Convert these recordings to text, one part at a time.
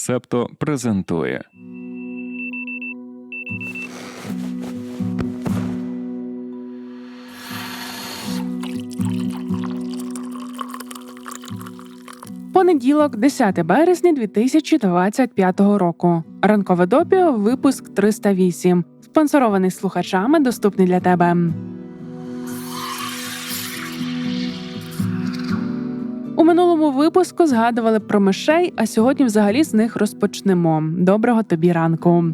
Септо презентує. Понеділок, 10 березня 2025 року. Ранкове допіо, випуск 308. Спонсорований слухачами, доступний для тебе. У минулому випуску згадували про мишей, а сьогодні взагалі з них розпочнемо. Доброго тобі ранку.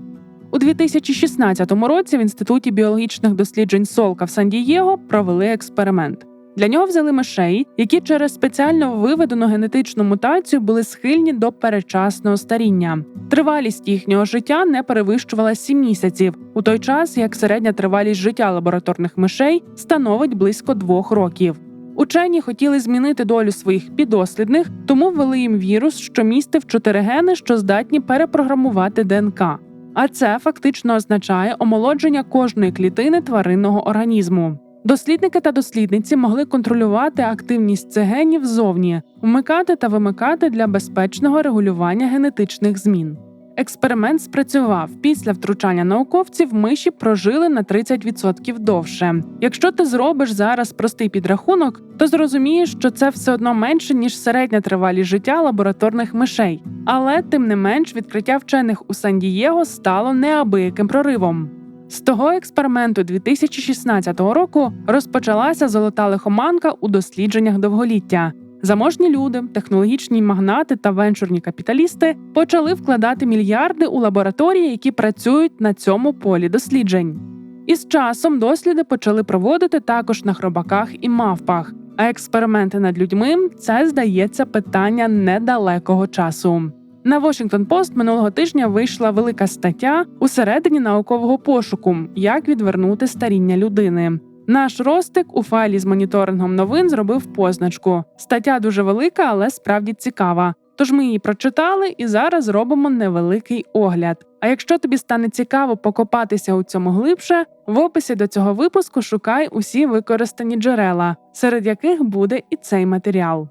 У 2016 році в інституті біологічних досліджень Солка в Сан-Дієго провели експеримент. Для нього взяли мишей, які через спеціально виведену генетичну мутацію були схильні до передчасного старіння. Тривалість їхнього життя не перевищувала 7 місяців, у той час як середня тривалість життя лабораторних мишей становить близько двох років. Учені хотіли змінити долю своїх підослідних, тому ввели їм вірус, що містив чотири гени, що здатні перепрограмувати ДНК. А це фактично означає омолодження кожної клітини тваринного організму. Дослідники та дослідниці могли контролювати активність цих генів ззовні, вмикати та вимикати для безпечного регулювання генетичних змін. Експеримент спрацював після втручання науковців. Миші прожили на 30% довше. Якщо ти зробиш зараз простий підрахунок, то зрозумієш, що це все одно менше ніж середня тривалість життя лабораторних мишей. Але тим не менш відкриття вчених у Сан-Дієго стало неабияким проривом. З того експерименту 2016 року розпочалася золота лихоманка у дослідженнях довголіття. Заможні люди, технологічні магнати та венчурні капіталісти почали вкладати мільярди у лабораторії, які працюють на цьому полі досліджень. І з часом досліди почали проводити також на хробаках і мавпах. А експерименти над людьми це здається питання недалекого часу. На Washington Post минулого тижня вийшла велика стаття у середині наукового пошуку, як відвернути старіння людини. Наш ростик у файлі з моніторингом новин зробив позначку. Стаття дуже велика, але справді цікава. Тож ми її прочитали і зараз робимо невеликий огляд. А якщо тобі стане цікаво покопатися у цьому глибше, в описі до цього випуску шукай усі використані джерела, серед яких буде і цей матеріал.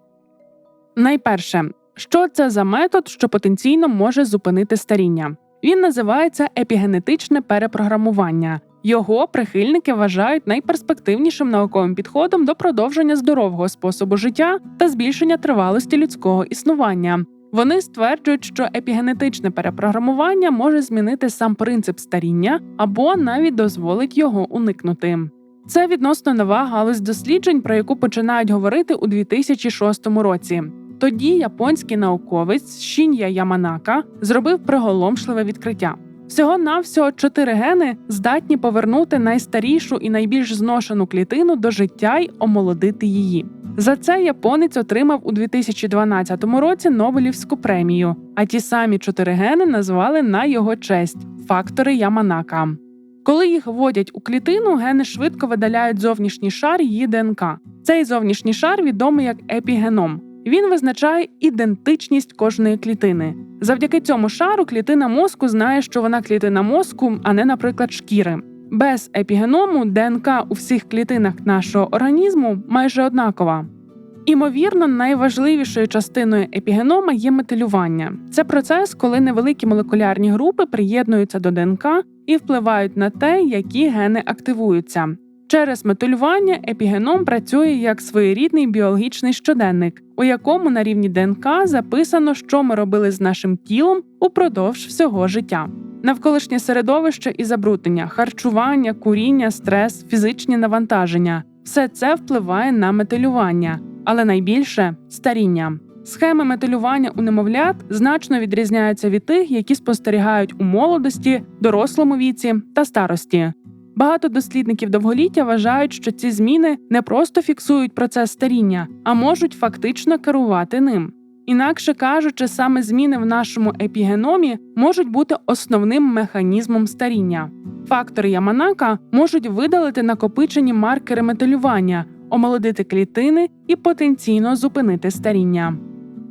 Найперше, що це за метод, що потенційно може зупинити старіння? Він називається епігенетичне перепрограмування. Його прихильники вважають найперспективнішим науковим підходом до продовження здорового способу життя та збільшення тривалості людського існування. Вони стверджують, що епігенетичне перепрограмування може змінити сам принцип старіння або навіть дозволить його уникнути. Це відносно нова галузь досліджень, про яку починають говорити у 2006 році. Тоді японський науковець Шін'я Яманака зробив приголомшливе відкриття. Всього навсього чотири гени здатні повернути найстарішу і найбільш зношену клітину до життя й омолодити її. За це японець отримав у 2012 році Нобелівську премію, а ті самі чотири гени назвали на його честь фактори Яманака. Коли їх вводять у клітину, гени швидко видаляють зовнішній шар її ДНК. Цей зовнішній шар відомий як епігеном. Він визначає ідентичність кожної клітини. Завдяки цьому шару клітина мозку знає, що вона клітина мозку, а не, наприклад, шкіри. Без епігеному ДНК у всіх клітинах нашого організму майже однакова. Імовірно, найважливішою частиною епігенома є метилювання. Це процес, коли невеликі молекулярні групи приєднуються до ДНК і впливають на те, які гени активуються. Через метилювання епігеном працює як своєрідний біологічний щоденник, у якому на рівні ДНК записано, що ми робили з нашим тілом упродовж всього життя. Навколишнє середовище і забруднення, харчування, куріння, стрес, фізичні навантаження все це впливає на метилювання, але найбільше старіння. Схеми метилювання у немовлят значно відрізняються від тих, які спостерігають у молодості, дорослому віці та старості. Багато дослідників довголіття вважають, що ці зміни не просто фіксують процес старіння, а можуть фактично керувати ним. Інакше кажучи, саме зміни в нашому епігеномі можуть бути основним механізмом старіння. Фактори Яманака можуть видалити накопичені маркери метилювання, омолодити клітини і потенційно зупинити старіння.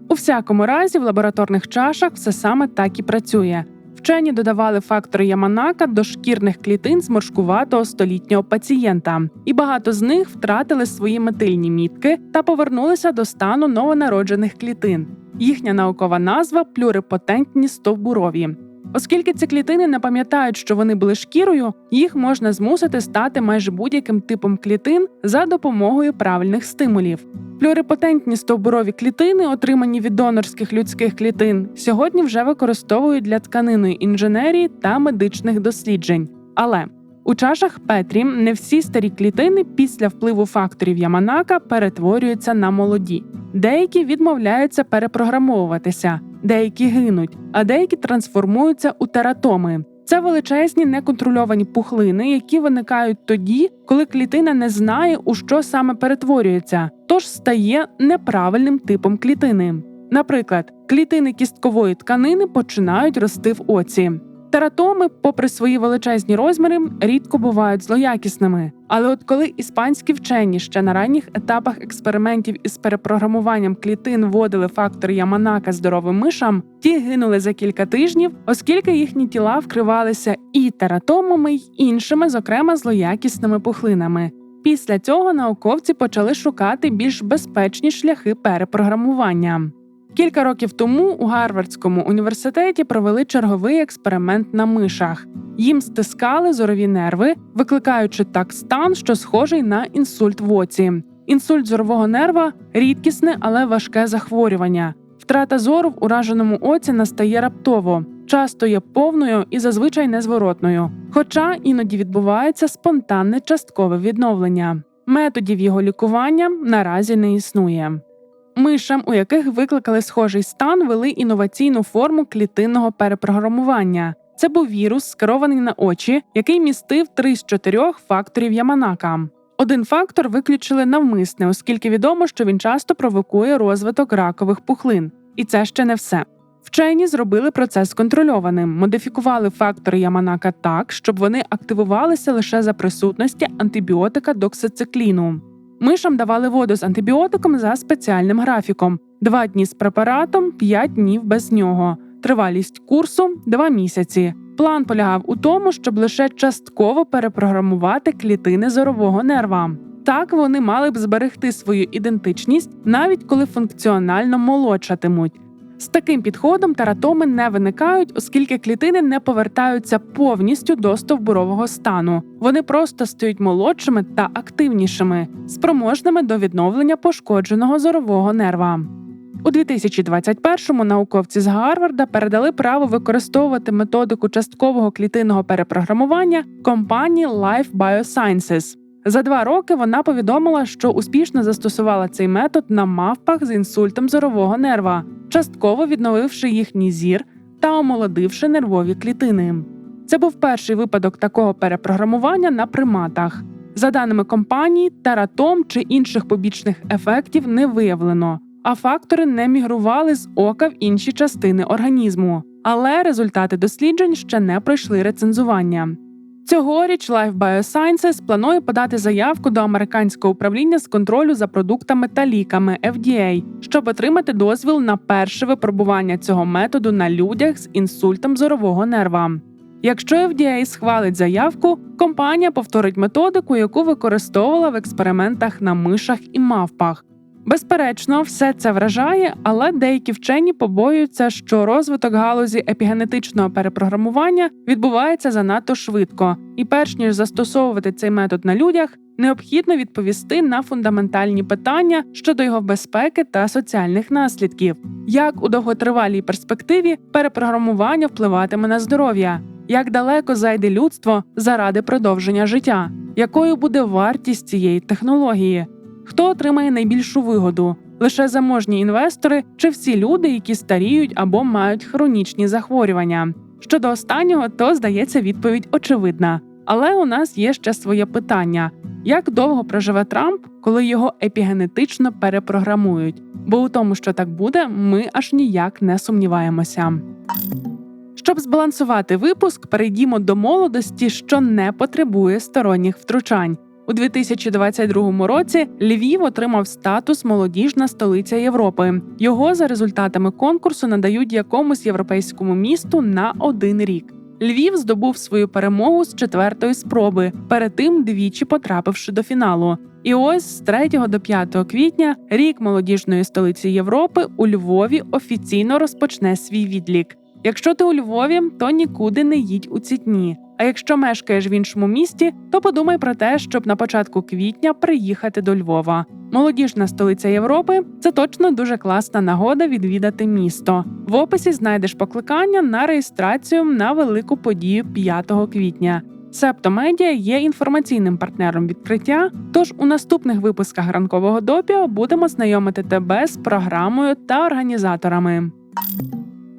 У всякому разі, в лабораторних чашах все саме так і працює. Вчені додавали фактори Яманака до шкірних клітин зморшкуватого столітнього пацієнта, і багато з них втратили свої метильні мітки та повернулися до стану новонароджених клітин. Їхня наукова назва плюрипотентні стовбурові. Оскільки ці клітини не пам'ятають, що вони були шкірою, їх можна змусити стати майже будь-яким типом клітин за допомогою правильних стимулів. Плюрипотентні стовбурові клітини, отримані від донорських людських клітин, сьогодні вже використовують для тканинної інженерії та медичних досліджень. Але у чашах Петрі не всі старі клітини після впливу факторів Яманака перетворюються на молоді. Деякі відмовляються перепрограмовуватися, деякі гинуть, а деякі трансформуються у тератоми. Це величезні неконтрольовані пухлини, які виникають тоді, коли клітина не знає, у що саме перетворюється, тож стає неправильним типом клітини. Наприклад, клітини кісткової тканини починають рости в оці. Тератоми, попри свої величезні розміри, рідко бувають злоякісними. Але от коли іспанські вчені ще на ранніх етапах експериментів із перепрограмуванням клітин вводили фактор Яманака здоровим мишам, ті гинули за кілька тижнів, оскільки їхні тіла вкривалися і тератомами, й іншими, зокрема злоякісними пухлинами. Після цього науковці почали шукати більш безпечні шляхи перепрограмування. Кілька років тому у Гарвардському університеті провели черговий експеримент на мишах. Їм стискали зорові нерви, викликаючи так стан, що схожий на інсульт в оці. Інсульт зорового нерва рідкісне, але важке захворювання. Втрата зору в ураженому оці настає раптово, часто є повною і зазвичай незворотною. Хоча іноді відбувається спонтанне часткове відновлення. Методів його лікування наразі не існує. Мишам, у яких викликали схожий стан, вели інноваційну форму клітинного перепрограмування. Це був вірус, скерований на очі, який містив три з чотирьох факторів Яманака. Один фактор виключили навмисне, оскільки відомо, що він часто провокує розвиток ракових пухлин. І це ще не все. Вчені зробили процес контрольованим, модифікували фактори Яманака так, щоб вони активувалися лише за присутності антибіотика доксицикліну. Мишам давали воду з антибіотиком за спеціальним графіком: два дні з препаратом, п'ять днів без нього. Тривалість курсу два місяці. План полягав у тому, щоб лише частково перепрограмувати клітини зорового нерва. Так вони мали б зберегти свою ідентичність, навіть коли функціонально молодшатимуть. З таким підходом тератоми не виникають, оскільки клітини не повертаються повністю до стовбурового стану. Вони просто стають молодшими та активнішими, спроможними до відновлення пошкодженого зорового нерва. У 2021-му науковці з Гарварда передали право використовувати методику часткового клітинного перепрограмування компанії Life Biosciences. За два роки вона повідомила, що успішно застосувала цей метод на мавпах з інсультом зорового нерва, частково відновивши їхній зір та омолодивши нервові клітини. Це був перший випадок такого перепрограмування на приматах. За даними компанії, тератом чи інших побічних ефектів не виявлено, а фактори не мігрували з ока в інші частини організму. Але результати досліджень ще не пройшли рецензування. Цьогоріч Life Biosciences планує подати заявку до американського управління з контролю за продуктами та ліками FDA, щоб отримати дозвіл на перше випробування цього методу на людях з інсультом зорового нерва. Якщо FDA схвалить заявку, компанія повторить методику, яку використовувала в експериментах на мишах і мавпах. Безперечно, все це вражає, але деякі вчені побоюються, що розвиток галузі епігенетичного перепрограмування відбувається занадто швидко, і перш ніж застосовувати цей метод на людях, необхідно відповісти на фундаментальні питання щодо його безпеки та соціальних наслідків, як у довготривалій перспективі перепрограмування впливатиме на здоров'я, як далеко зайде людство заради продовження життя, якою буде вартість цієї технології. Хто отримає найбільшу вигоду? Лише заможні інвестори чи всі люди, які старіють або мають хронічні захворювання? Щодо останнього, то здається відповідь очевидна. Але у нас є ще своє питання: як довго проживе Трамп, коли його епігенетично перепрограмують? Бо у тому, що так буде, ми аж ніяк не сумніваємося. Щоб збалансувати випуск, перейдімо до молодості, що не потребує сторонніх втручань. У 2022 році Львів отримав статус молодіжна столиця Європи. Його за результатами конкурсу надають якомусь європейському місту на один рік. Львів здобув свою перемогу з четвертої спроби, перед тим двічі потрапивши до фіналу. І ось з 3 до 5 квітня рік молодіжної столиці Європи у Львові офіційно розпочне свій відлік. Якщо ти у Львові, то нікуди не їдь у ці дні. А якщо мешкаєш в іншому місті, то подумай про те, щоб на початку квітня приїхати до Львова. Молодіжна столиця Європи це точно дуже класна нагода відвідати місто. В описі знайдеш покликання на реєстрацію на велику подію 5 квітня. Септомедіа є інформаційним партнером відкриття. Тож у наступних випусках ранкового допіо будемо знайомити тебе з програмою та організаторами.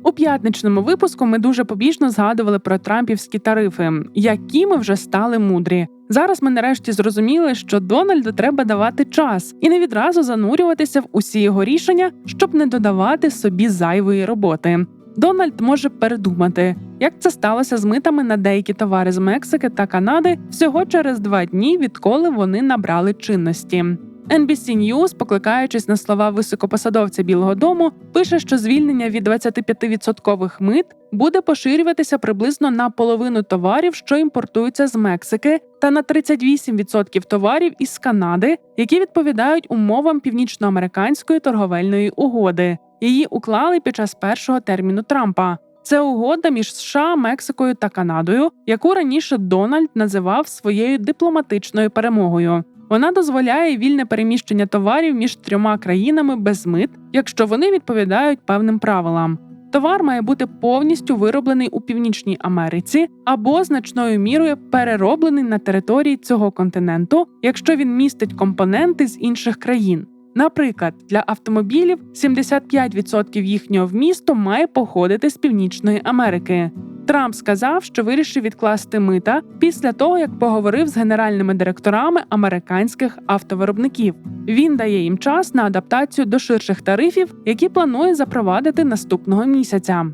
У п'ятничному випуску ми дуже побіжно згадували про трампівські тарифи, які ми вже стали мудрі. Зараз ми нарешті зрозуміли, що Дональду треба давати час і не відразу занурюватися в усі його рішення, щоб не додавати собі зайвої роботи. Дональд може передумати, як це сталося з митами на деякі товари з Мексики та Канади всього через два дні, відколи вони набрали чинності. NBC News, покликаючись на слова високопосадовця Білого Дому, пише, що звільнення від 25% мит буде поширюватися приблизно на половину товарів, що імпортуються з Мексики, та на 38% товарів із Канади, які відповідають умовам північноамериканської торговельної угоди. Її уклали під час першого терміну Трампа. Це угода між США, Мексикою та Канадою, яку раніше Дональд називав своєю дипломатичною перемогою. Вона дозволяє вільне переміщення товарів між трьома країнами без мит, якщо вони відповідають певним правилам. Товар має бути повністю вироблений у Північній Америці або значною мірою перероблений на території цього континенту, якщо він містить компоненти з інших країн. Наприклад, для автомобілів 75% їхнього вмісту має походити з Північної Америки. Трамп сказав, що вирішив відкласти мита після того, як поговорив з генеральними директорами американських автовиробників. Він дає їм час на адаптацію до ширших тарифів, які планує запровадити наступного місяця.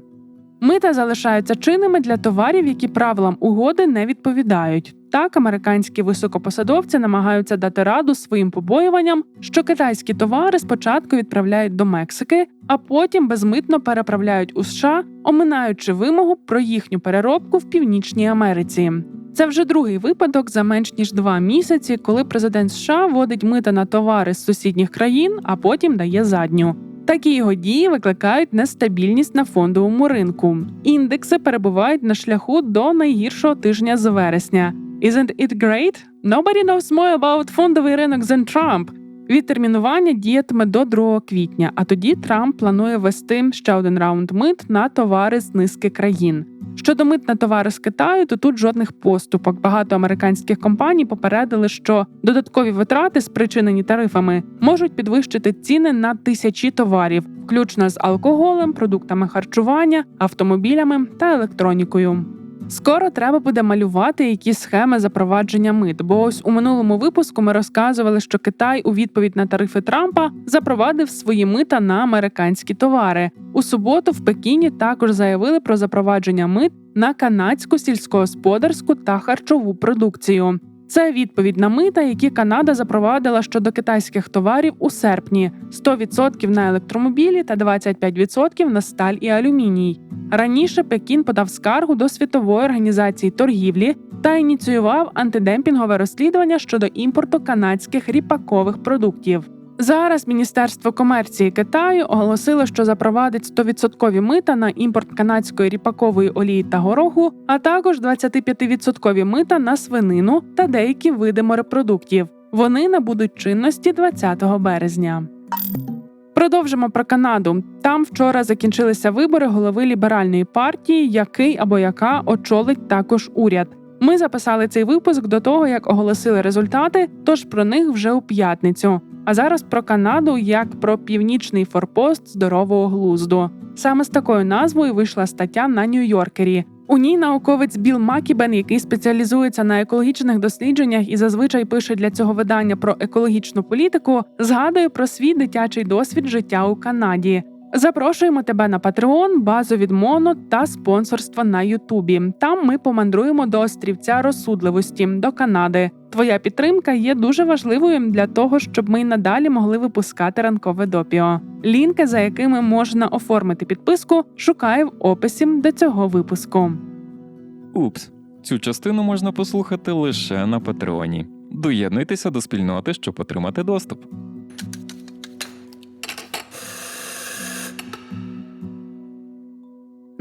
Мита залишаються чинними для товарів, які правилам угоди не відповідають. Так, американські високопосадовці намагаються дати раду своїм побоюванням, що китайські товари спочатку відправляють до Мексики, а потім безмитно переправляють у США, оминаючи вимогу про їхню переробку в Північній Америці. Це вже другий випадок за менш ніж два місяці, коли президент США вводить мита на товари з сусідніх країн, а потім дає задню. Такі його дії викликають нестабільність на фондовому ринку. Індекси перебувають на шляху до найгіршого тижня з вересня. Isn't it great? Nobody knows more about фондовий ринок than Trump. Відтермінування діятиме до 2 квітня, а тоді Трамп планує ввести ще один раунд мит на товари з низки країн. Щодо мит на товари з Китаю, то тут жодних поступок. Багато американських компаній попередили, що додаткові витрати, спричинені тарифами, можуть підвищити ціни на тисячі товарів, включно з алкоголем, продуктами харчування, автомобілями та електронікою. Скоро треба буде малювати якісь схеми запровадження мит. Бо ось у минулому випуску ми розказували, що Китай у відповідь на тарифи Трампа запровадив свої мита на американські товари. У суботу в Пекіні також заявили про запровадження мит на канадську сільськогосподарську та харчову продукцію. Це відповідь на мита, які Канада запровадила щодо китайських товарів у серпні: 100% на електромобілі та 25% на сталь і алюміній. Раніше Пекін подав скаргу до світової організації торгівлі та ініціював антидемпінгове розслідування щодо імпорту канадських ріпакових продуктів. Зараз Міністерство комерції Китаю оголосило, що запровадить 100% мита на імпорт канадської ріпакової олії та гороху, а також 25% мита на свинину та деякі види морепродуктів. Вони набудуть чинності 20 березня. Продовжимо про Канаду. Там вчора закінчилися вибори голови ліберальної партії, який або яка очолить також уряд. Ми записали цей випуск до того, як оголосили результати, тож про них вже у п'ятницю. А зараз про Канаду як про північний форпост здорового глузду. Саме з такою назвою вийшла стаття на Нью-Йоркері. У ній науковець Біл Макібен, який спеціалізується на екологічних дослідженнях і зазвичай пише для цього видання про екологічну політику, згадує про свій дитячий досвід життя у Канаді. Запрошуємо тебе на Patreon, базу від Моно та спонсорство на Ютубі. Там ми помандруємо до острівця розсудливості до Канади. Твоя підтримка є дуже важливою для того, щоб ми надалі могли випускати ранкове допіо. Лінки, за якими можна оформити підписку, шукай в описі до цього випуску. Упс, цю частину можна послухати лише на Патреоні. Доєднуйтеся до спільноти, щоб отримати доступ.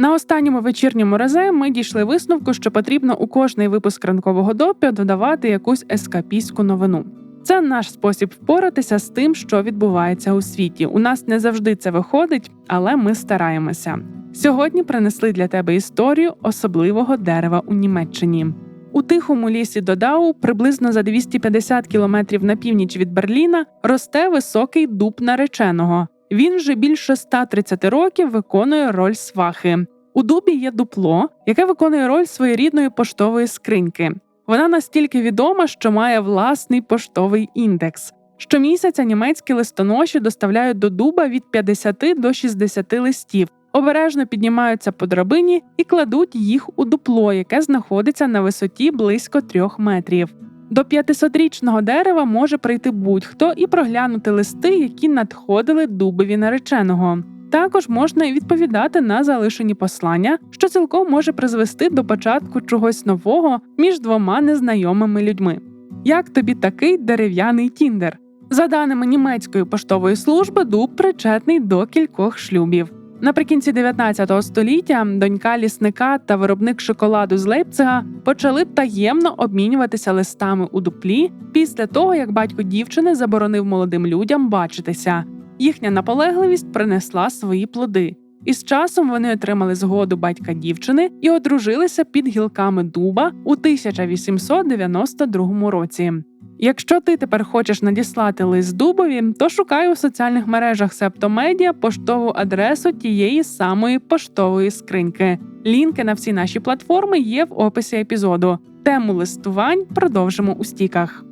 На останньому вечірньому разе ми дійшли висновку, що потрібно у кожний випуск ранкового допі додавати якусь ескапістську новину. Це наш спосіб впоратися з тим, що відбувається у світі. У нас не завжди це виходить, але ми стараємося. Сьогодні принесли для тебе історію особливого дерева у Німеччині. У тихому лісі Додау, приблизно за 250 кілометрів на північ від Берліна, росте високий дуб нареченого. Він вже більше 130 років виконує роль свахи. У дубі є дупло, яке виконує роль своєрідної поштової скриньки. Вона настільки відома, що має власний поштовий індекс. Щомісяця німецькі листоноші доставляють до дуба від 50 до 60 листів, обережно піднімаються по драбині і кладуть їх у дупло, яке знаходиться на висоті близько трьох метрів. До 500-річного дерева може прийти будь-хто і проглянути листи, які надходили дубові нареченого. Також можна і відповідати на залишені послання, що цілком може призвести до початку чогось нового між двома незнайомими людьми. Як тобі такий дерев'яний тіндер? За даними німецької поштової служби, дуб причетний до кількох шлюбів. Наприкінці 19 століття донька лісника та виробник шоколаду з Лейпцига почали таємно обмінюватися листами у дуплі після того, як батько дівчини заборонив молодим людям бачитися. Їхня наполегливість принесла свої плоди. І з часом вони отримали згоду батька дівчини і одружилися під гілками дуба у 1892 році. Якщо ти тепер хочеш надіслати лист дубові, то шукай у соціальних мережах Септомедіа поштову адресу тієї самої поштової скриньки. Лінки на всі наші платформи є в описі епізоду. Тему листувань продовжимо у стіках.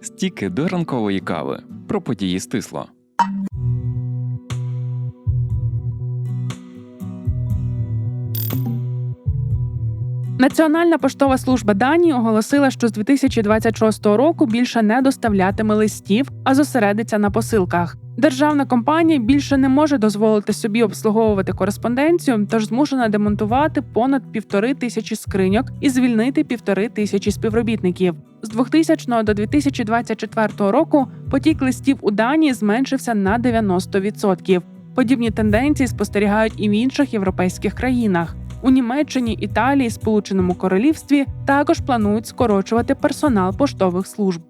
Стіки до ранкової кави. Про події стисло. Національна поштова служба Данії оголосила, що з 2026 року більше не доставлятиме листів, а зосередиться на посилках. Державна компанія більше не може дозволити собі обслуговувати кореспонденцію, тож змушена демонтувати понад півтори тисячі скриньок і звільнити півтори тисячі співробітників. З 2000 до 2024 року потік листів у Данії зменшився на 90%. Подібні тенденції спостерігають і в інших європейських країнах. У Німеччині, Італії, Сполученому Королівстві також планують скорочувати персонал поштових служб.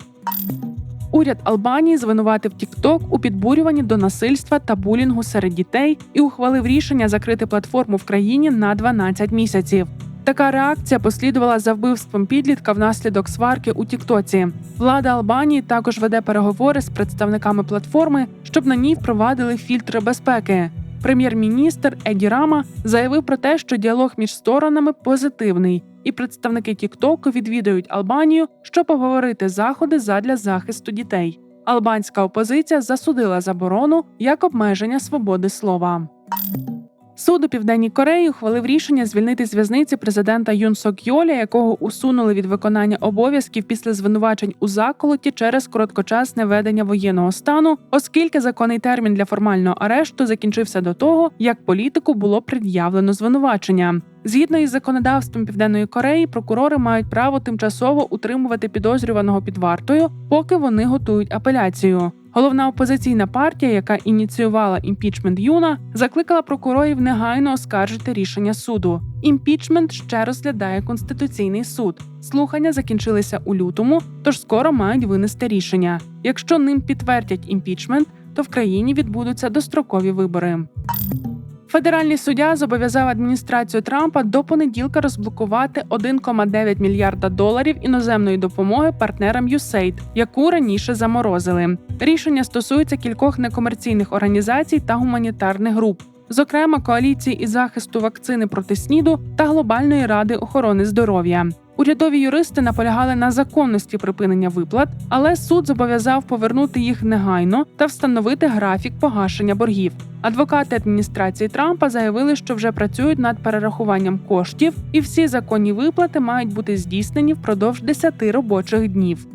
Уряд Албанії звинуватив TikTok у підбурюванні до насильства та булінгу серед дітей і ухвалив рішення закрити платформу в країні на 12 місяців. Така реакція послідувала за вбивством підлітка внаслідок сварки у Тіктоці. Влада Албанії також веде переговори з представниками платформи, щоб на ній впровадили фільтри безпеки. Прем'єр-міністр Еді Рама заявив про те, що діалог між сторонами позитивний, і представники Тіктоку відвідують Албанію, щоб обговорити заходи задля захисту дітей. Албанська опозиція засудила заборону як обмеження свободи слова. Суд у південній Кореї ухвалив рішення звільнити з в'язниці президента Юн Сок Йоля, якого усунули від виконання обов'язків після звинувачень у заколоті через короткочасне ведення воєнного стану, оскільки законний термін для формального арешту закінчився до того, як політику було пред'явлено звинувачення. Згідно із законодавством Південної Кореї, прокурори мають право тимчасово утримувати підозрюваного під вартою, поки вони готують апеляцію. Головна опозиційна партія, яка ініціювала імпічмент Юна, закликала прокурорів негайно оскаржити рішення суду. Імпічмент ще розглядає конституційний суд. Слухання закінчилися у лютому, тож скоро мають винести рішення. Якщо ним підтвердять імпічмент, то в країні відбудуться дострокові вибори. Федеральний суддя зобов'язав адміністрацію Трампа до понеділка розблокувати 1,9 мільярда доларів іноземної допомоги партнерам USAID, яку раніше заморозили. Рішення стосується кількох некомерційних організацій та гуманітарних груп. Зокрема, коаліції із захисту вакцини проти СНІДу та глобальної ради охорони здоров'я. Урядові юристи наполягали на законності припинення виплат, але суд зобов'язав повернути їх негайно та встановити графік погашення боргів. Адвокати адміністрації Трампа заявили, що вже працюють над перерахуванням коштів, і всі законні виплати мають бути здійснені впродовж 10 робочих днів.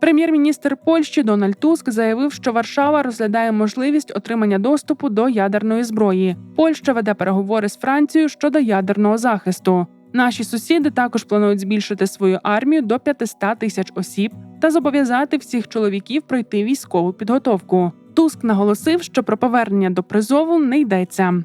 Прем'єр-міністр Польщі Дональд Туск заявив, що Варшава розглядає можливість отримання доступу до ядерної зброї. Польща веде переговори з Францією щодо ядерного захисту. Наші сусіди також планують збільшити свою армію до 500 тисяч осіб та зобов'язати всіх чоловіків пройти військову підготовку. Туск наголосив, що про повернення до призову не йдеться.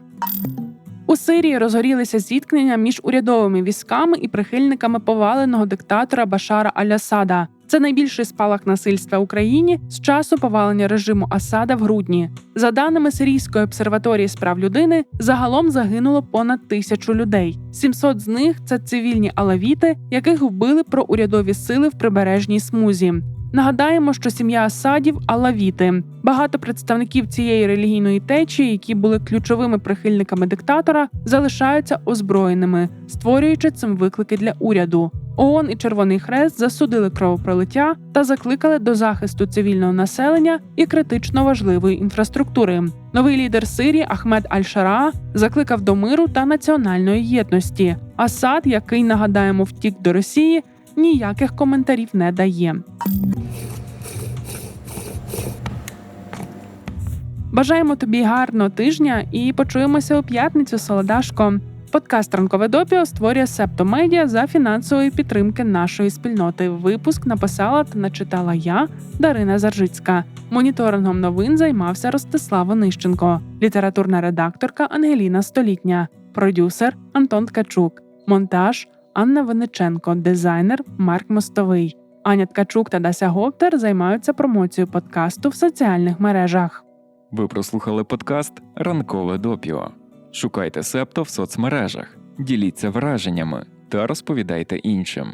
У Сирії розгорілися зіткнення між урядовими військами і прихильниками поваленого диктатора Башара Аль-Асада. Це найбільший спалах насильства в Україні з часу повалення режиму Асада в грудні. За даними Сирійської обсерваторії справ людини, загалом загинуло понад тисячу людей. 700 з них це цивільні алавіти, яких вбили проурядові сили в прибережній смузі. Нагадаємо, що сім'я Асадів алавіти. Багато представників цієї релігійної течії, які були ключовими прихильниками диктатора, залишаються озброєними, створюючи цим виклики для уряду. ООН і Червоний Хрест засудили кровопролиття та закликали до захисту цивільного населення і критично важливої інфраструктури. Новий лідер Сирії Ахмед Аль-Шара закликав до миру та національної єдності. Асад, який нагадаємо, втік до Росії, ніяких коментарів не дає. Бажаємо тобі гарного тижня і почуємося у п'ятницю, Солодашко. Подкаст Ранкове допіо створює Септо Медіа за фінансової підтримки нашої спільноти. Випуск написала та начитала я, Дарина Заржицька. Моніторингом новин займався Ростислав Онищенко, літературна редакторка Ангеліна Столітня, продюсер Антон Ткачук, монтаж Анна Вениченко, дизайнер Марк Мостовий. Аня Ткачук та Дася Гоптер займаються промоцією подкасту в соціальних мережах. Ви прослухали подкаст Ранкове допіо. Шукайте Септо в соцмережах, діліться враженнями та розповідайте іншим.